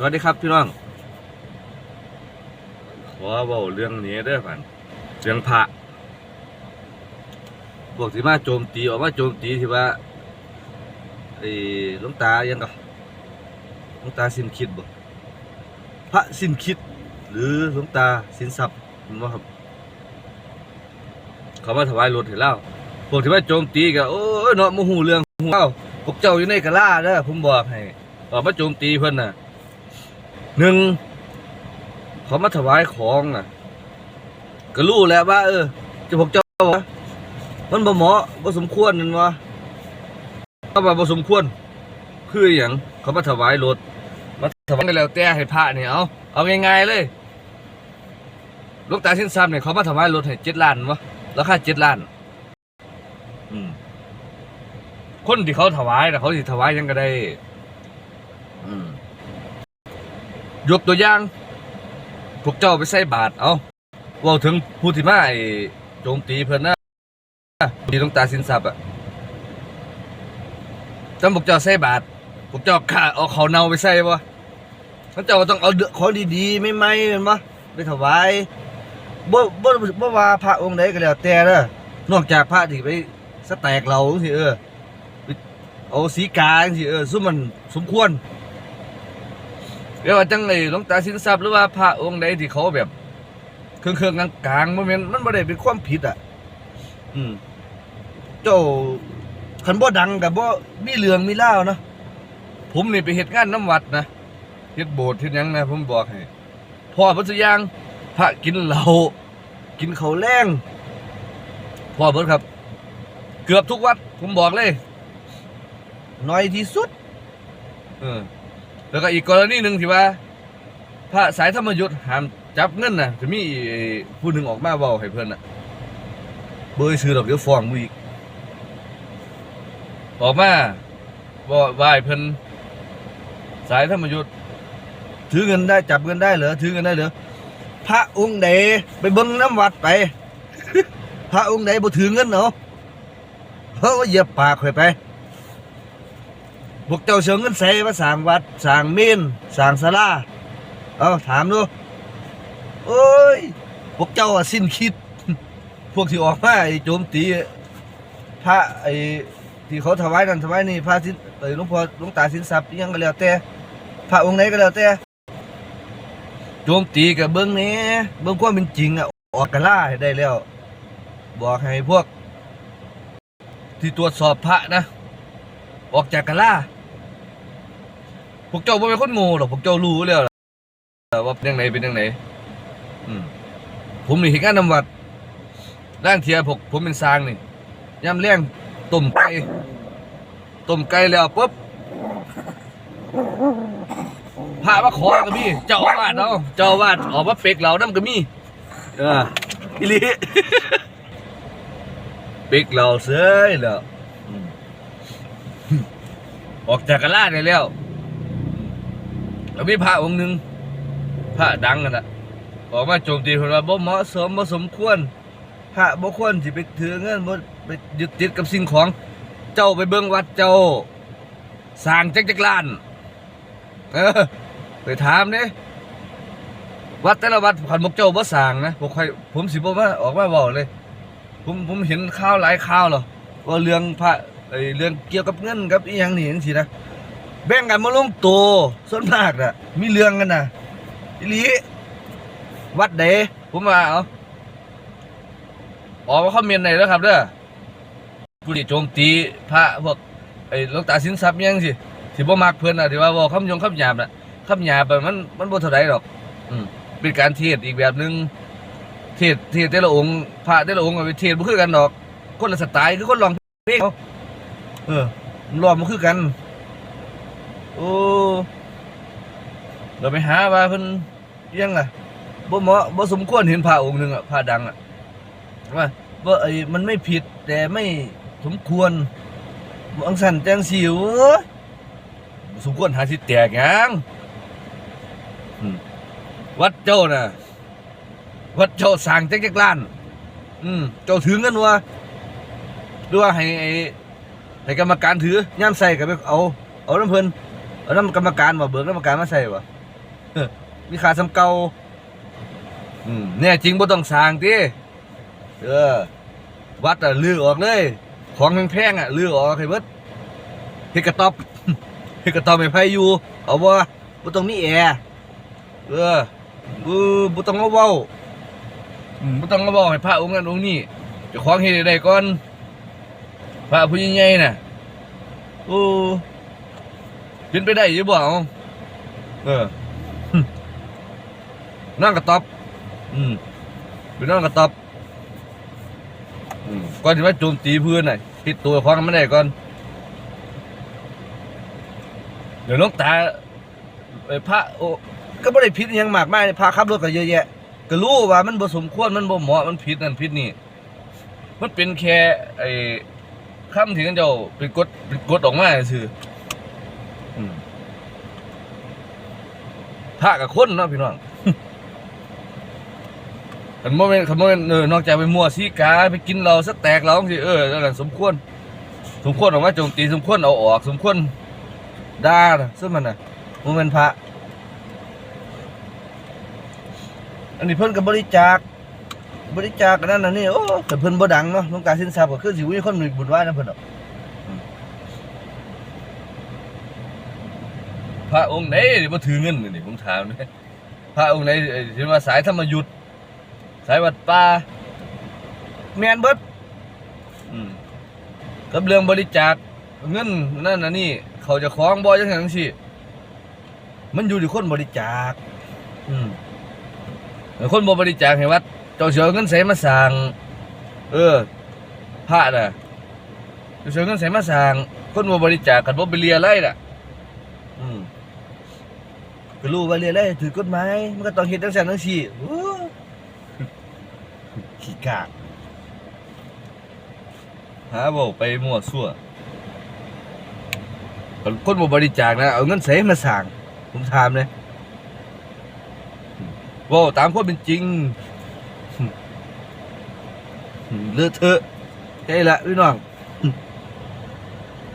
สวัสดีครับพี่น้อง ขอเบาเรื่องนี้เด้อพันเรื่องพระพวกที่มาโจมตีออกมาโจมตีที่ว่าไอ้ลวงตายังก็หลวงตาสินคิดบ่พระสินคิด หรือลวงตาสินทรัพย์เห็นบ่ครับ เขามาถวายรถให้เล่าพวกที่มาโจมตีก็โอ้ยเนาะโมโหเรื่องหูเล่าพวกเจ้าอยู่ในกะลาเด้อผมบอกให้ออกมาโจมตีเพิ่นน่ะ หนึ่งเขามาถวายของน่ะ ก็รู้แล้วว่า เออจะพกเจ้าว่ามันบ่เหมาะบ่สมควรนั่นวะเขาว่าบ่สมควร คืออย่างเขามาถวายรถมาถวายกันแล้วแต่ให้พระนี่ยเอาเอาง่ายๆเลยลูกตาสินทรัพย์เนี่ยเขามาถวายรถให้เจ็ดล้านวะราคาเจ็ดล้านคนที่เขาถวายนะเขาสิถวายยังก็ได้ อืม ยกตัวอย่างพวกเจ้าไปใส่บาทเอาเว่าถึงผู้ที่มาไอ้โจมตีเพิ่นนะตีต้องตาสินทรัพย์อะจำพวกเจ้าใส่บาทพวกเจ้าข่าเอาเขาเนาไปใส่บ่ท่าเจ้าต้องเอาเดือของดีๆไม่ไม่ๆแม่นบ่ไปถวายบ่บ่บ่ว่าพระองค์ใดก็แล้วแต่เด้อนอกจากพระที่ไปสแตกเราจังซี่เออเอาสีกาจังซี่เออซุมมันสมควร เรียกว่าจังเลยหลวงตาสินทรัพย์หรือว่าพระองค์ใดที่เขาแบบเครื่องเครื่องๆกลางๆมันเป็นมันไม่ได้เป็นความผิดอะ อืม เจ้าขันบ่ดังกับบ่มีเรื่องมีเล่าวเนาะผมนี่ไปเหตุงานน้ำวัดนะเฮ็ดโบสถ์เฮ็ดหยังนะผมบอกให้พ่อพระสุยางพระกินเหล้ากินข้าวแรงพ่อเบิดครับ เกือบทุกวัด ผมบอกเลย น้อยที่สุด เออ แล้วก็อีกกรณีหนึ่งที่ว่า พระสายธรรมยุทธ์ห้ามจับเงินนะจะมีผู้หนึ่งออกมาเบาให้เพื่อนน่ะเบยซื้อดอกเดี๋ยวฟองมืออีกออกมาว่าว่าให้เพิ่นสายธรรมยุทธ์ถือเงินได้จับเงินได้เหรอถือเงินได้เหรอพระองค์ใดไปเบิ้งน้ำวัดไป พระองค์ใดบ่ถือเงินเนาะเพราะว่าเหยียบปากข่อยไป พวกเจ้าเชิงเงินใส่มาสร้างวัดสร้างเมนสร้างศาลาเอาถามดูโอ้ยพวกเจ้าสิ้นคิด พวกที่ออกมาไอ้โจมตีพระไอ้ที่เขาถวายนั่นถวายนี่พระสินไอ้หลวงพ่อหลวงตาสินทรัพย์ยังก็แล้วแต่พระองค์ไหนก็แล้วแต่โจมตีกับเบิ้งนี้เบิ้งความเป็นจริงอะออกกันล่าให้ได้แล้ว บอกให้พวก ที่ตรวจสอบพระนะ ออกจากกะล่า พวกเจ้าบ่เป็นคนโง่หรอกพวกเจ้ารู้แล้วล่ะว่าเป็นยังไงเป็นยังไงอืมผมนี่เห็นงานนำวัดร่างเทียพวกผมเป็นสร้างนี่ย่ำเลี้ยงต้มไก่ต้มไก่แล้วปุ๊บพระมาขอก็มีเจ้าอาวาสเนาะเจ้าอาวาสออกมาเปกเหล่านั่ก็มีเอออีลีเปกเหล่าเสยแล้วอออกจากกะลาได้แล้ว แล้วมีพระองค์หนึ่งพระดังกันนะออกมาโจมตีคนว่าบ่เหมาะสมบ่สมควรพระบ่ควรสิไปถือเงินบ่ไปยึดติดกับสิ่งของเจ้าไปเบิ่งวัดเจ้าสร้างจักจักล้านเออไปถามเด้วัดแต่ละวัดขันบกเจ้าบ่สร้างนะบ่ค่อยผมสิบ่าออกมาเว้าเลย ผมผมเห็นข่าวหลายข่าวแล้วว่าเรื่องพระไอเรื่องเกี่ยวกับเงินกับอีหยังนี่จังซี่นะ แบ่งกันมาลงโตส่วนมากน่ะมีเรื่องกันน่ะอีหลีวัดใดผมว่าเอาออกมาคอมเมนต์หน่อยแล้วครับเด้อผู้ที่โจมตีพระพวกไอ้หลวงตาสินทรัพย์ยังสิสิบ่มักเพิ่นน่ะที่ว่าเว้าคำยงคำหยาบน่ะคำหยาบอะมันมันบ่เท่าใดหรอก อืมเป็นการเทศอีกแบบหนึงเทศเทศแต่ละองค์พระแต่ละองค์ก็ไปเทศบ่คือกันดอก คนละสไตล์คือคนร้องเพลงเออมันรอบมันคือกัน โอ้เราไปหาว่าเพิ่นอิหยังล่ะบ่เหมาะบ่สมควรเห็นพระองค์หนึ่งอะพระดังอะว่าว่าไอ้มันไม่ผิดแต่ไม่สมควรบางสั่นจังสิวสมควรหาสิแตกยังวัดเจ้าน่ะ วัดเจ้าสร้างจักจักล้าน อืมเจ้าถือเงินวะหรือว่าให้ไอ้ให้กรรมการถือย่ามใส่ก็ไปเอา เอาน้ำเพิ่น เอาน้ำกรรมการมาเบิกน้ำกรรมการมาใส่วะเออมีค่าสำเก่าอืมเนี่ยจริงบ่ต้องสร้างติเออวัดอะลือออกเลย ของแพงๆอะลือออกให้เบิดเฮ็ดกระต๊อบเฮ็ดกระต๊อบให้ไผอยู่ เอาบ่บ่ต้องมีแอร์เออบ่บ่ต้องมาเว้าอืมบ่ต้องมาเว้าให้พระองค์นั้นองค์นี้เจ้าของเฮ็ดให้ได้ก่อนพระผู้ใหญ่ๆน่ะโอ้ เป็นไปได้อยู่บ่เอาเออ นั่งกระต๊อบ อืมไปนั่งกระต๊อบอืมก่อนที่ว่าโจมตีเพื่อนน่ะปิดตัวของมันได้ก่อน เดี๋ยวหลวงตาเอ่อพระโอ้ก็ไม่ได้ผิดอหยังมากมายพระขับรถก็เยอะแยะ ก็รู้ว่ามันบ่สมควรมันบ่เหมาะมันผิดนั่นผิดนี่ มันเป็นแค่ไอ้คำที่เขาเจ้าเป็นกฎเป็นกฎออกมาซื่อ อืมพระกับคนเนาะพี่น้องคันบ่แม่นคันบ่แม่นเออนอกจากไปมั่วซีกาไปกินเหล้าสักแตกเหล้าจังซี่เออนั่นนะสมควร สมควรออกมาโจมตีสมควรเอาออก สมควรด่าน่ะซึ่งมันน่ะบ่แม่นพระ อันนี้เพิ่นก็บริจาคบริจาคกันนั่นน่ะนี่โอ้แต่เพิ่นบ่ดังเนาะหลวงตาสินทรัพย์ก็คือสิมีคนมีบุญไหว้นํเพิ่นดอกอื พระองค์ไหนที่บ่ถือเงินนี่ผมถามนี่พระองค์ไหนเอ่อที่ว่าสายธรรมยุทธสายวัดป่าแม่นเบิดอืมกับเรื่องบริจาคเงินนั่นน่ะนี่ เขาจะคล้องบ่จังซั่นจังซี่มันอยู่ที่คนบริจาค อืมแล้วคนบ่บริจาคให้วัดเจ้าเสือเงินใส่มาสร้างเออพระน่ะเจ้าเสือเงินใส่มาสร้างคนบ่บริจาคกันบ่ไปเรียอะไรน่ะอืม ก็รู้ว่าเรียอะไรถือกฎหมายมันก็ต้องเฮ็ดจังซั่นจังซี่โอ้ขี้กากหาบ่ไปมั่วซั่วคนบ่บริจาคนะ เอาเงินใส่มาสร้างผมถามเลยว่าตามความเป็นจริงเลือเทอะใช่ละพี่น้อง